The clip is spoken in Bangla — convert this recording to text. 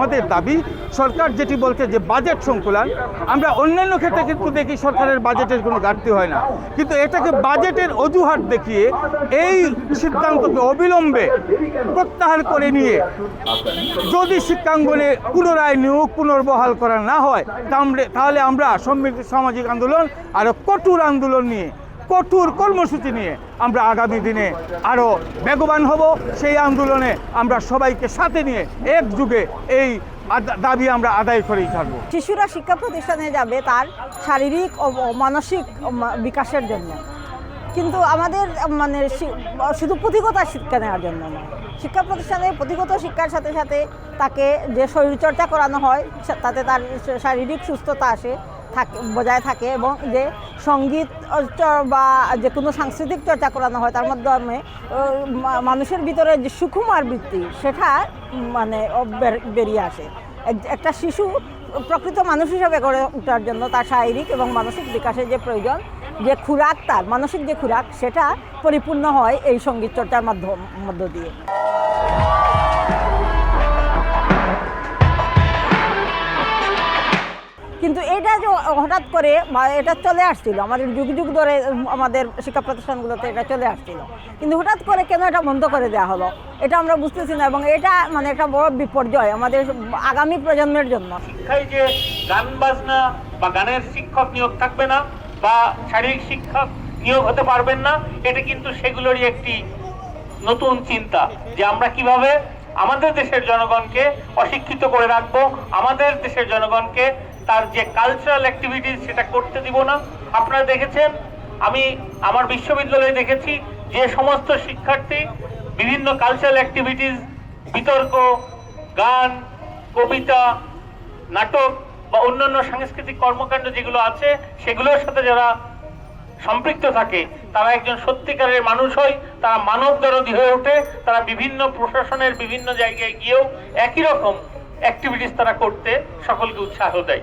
আমাদের দাবি, সরকার যেটি বলছে যে বাজেট সংকুলন, আমরা অন্যান্য ক্ষেত্রে কিন্তু দেখি সরকারের বাজেটের কোনো ঘাটতি হয় না। কিন্তু এটাকে বাজেটের অজুহাত দেখিয়ে এই সিদ্ধান্তকে অবিলম্বে প্রত্যাহার করে নিয়ে যদি শিক্ষাঙ্গনে পুনরায় নিয়োগ পুনর্বহাল করা না হয় তাহলে- আমরা সমৃদ্ধ সামাজিক আন্দোলন আরও কঠোর আন্দোলন নিয়ে কঠোর কর্মসূচি নিয়ে আমরা আগামী দিনে আরও বেগবান হব। সেই আন্দোলনে আমরা সবাইকে সাথে নিয়ে একযুগে এই দাবি আমরা আদায় করেই থাকব। শিশুরা শিক্ষা প্রতিষ্ঠানে যাবে তার শারীরিক ও মানসিক বিকাশের জন্য। কিন্তু আমাদের মানে শুধু পুঁথিগত শিক্ষা নেওয়ার জন্য নয়। শিক্ষা প্রতিষ্ঠানে পুঁথিগত শিক্ষার সাথে সাথে তাকে যে শরীরচর্চা করানো হয় তাতে তার শারীরিক সুস্থতা আসে। থাকে, বজায় থাকে এবং যে সংগীত বা যে কোনো সাংস্কৃতিক চর্চা করানো হয়, তার মাধ্যমে মানুষের ভিতরে যে সুকুমার বৃত্তি, সেটা মানে বেরিয়ে আসে। এক- একটা শিশু প্রকৃত মানুষ হিসাবে গড়ে ওঠার জন্য তার শারীরিক এবং মানসিক বিকাশের যে প্রয়োজন, যে খুরাক তার, মানসিক যে খুরাক, সেটা পরিপূর্ণ হয় এই সংগীত চর্চার মাধ্যম, মধ্য দিয়ে। কিন্তু এটা যে হঠাৎ করে এটা চলে আসছিল। আমাদের যুগ যুগ ধরে আমাদের শিক্ষা প্রতিষ্ঠানগুলোতে এটা চলে আসছিল। কিন্তু হঠাৎ করে কেন এটা বন্ধ করে দেওয়া হলো? এটা আমরা বুঝতেছি না এবং এটা মানে একটা বড় বিপর্যয় আমাদের আগামী প্রজন্মের জন্য। শিক্ষায় যে গান বাজনা বা গানের শিক্ষক নিয়োগ থাকবে না বা শারীরিক শিক্ষক নিয়োগ হতে পারবেন না, এটা কিন্তু সেগুলোরই একটি নতুন চিন্তা যে আমরা কীভাবে আমাদের দেশের জনগণকে অশিক্ষিত করে রাখব, আমাদের দেশের জনগণকে তার যে কালচারাল অ্যাক্টিভিটিস সেটা করতে দিব না। আপনারা দেখেছেন, আমি আমার বিশ্ববিদ্যালয়ে দেখেছি যে সমস্ত শিক্ষার্থী বিভিন্ন কালচারাল অ্যাক্টিভিটিস বিতর্ক, গান, কবিতা, নাটক বা অন্যান্য সাংস্কৃতিক কর্মকাণ্ড যেগুলো আছে, সেগুলোর সাথে যারা সম্পৃক্ত থাকে, তারা একজন সত্যিকারের মানুষ হয়, তারা মানব দরদি হয়ে ওঠে, তারা বিভিন্ন প্রশাসনের বিভিন্ন জায়গায় গিয়েও একই রকম অ্যাক্টিভিটিস তারা করতে সকলকে উৎসাহ দেয়।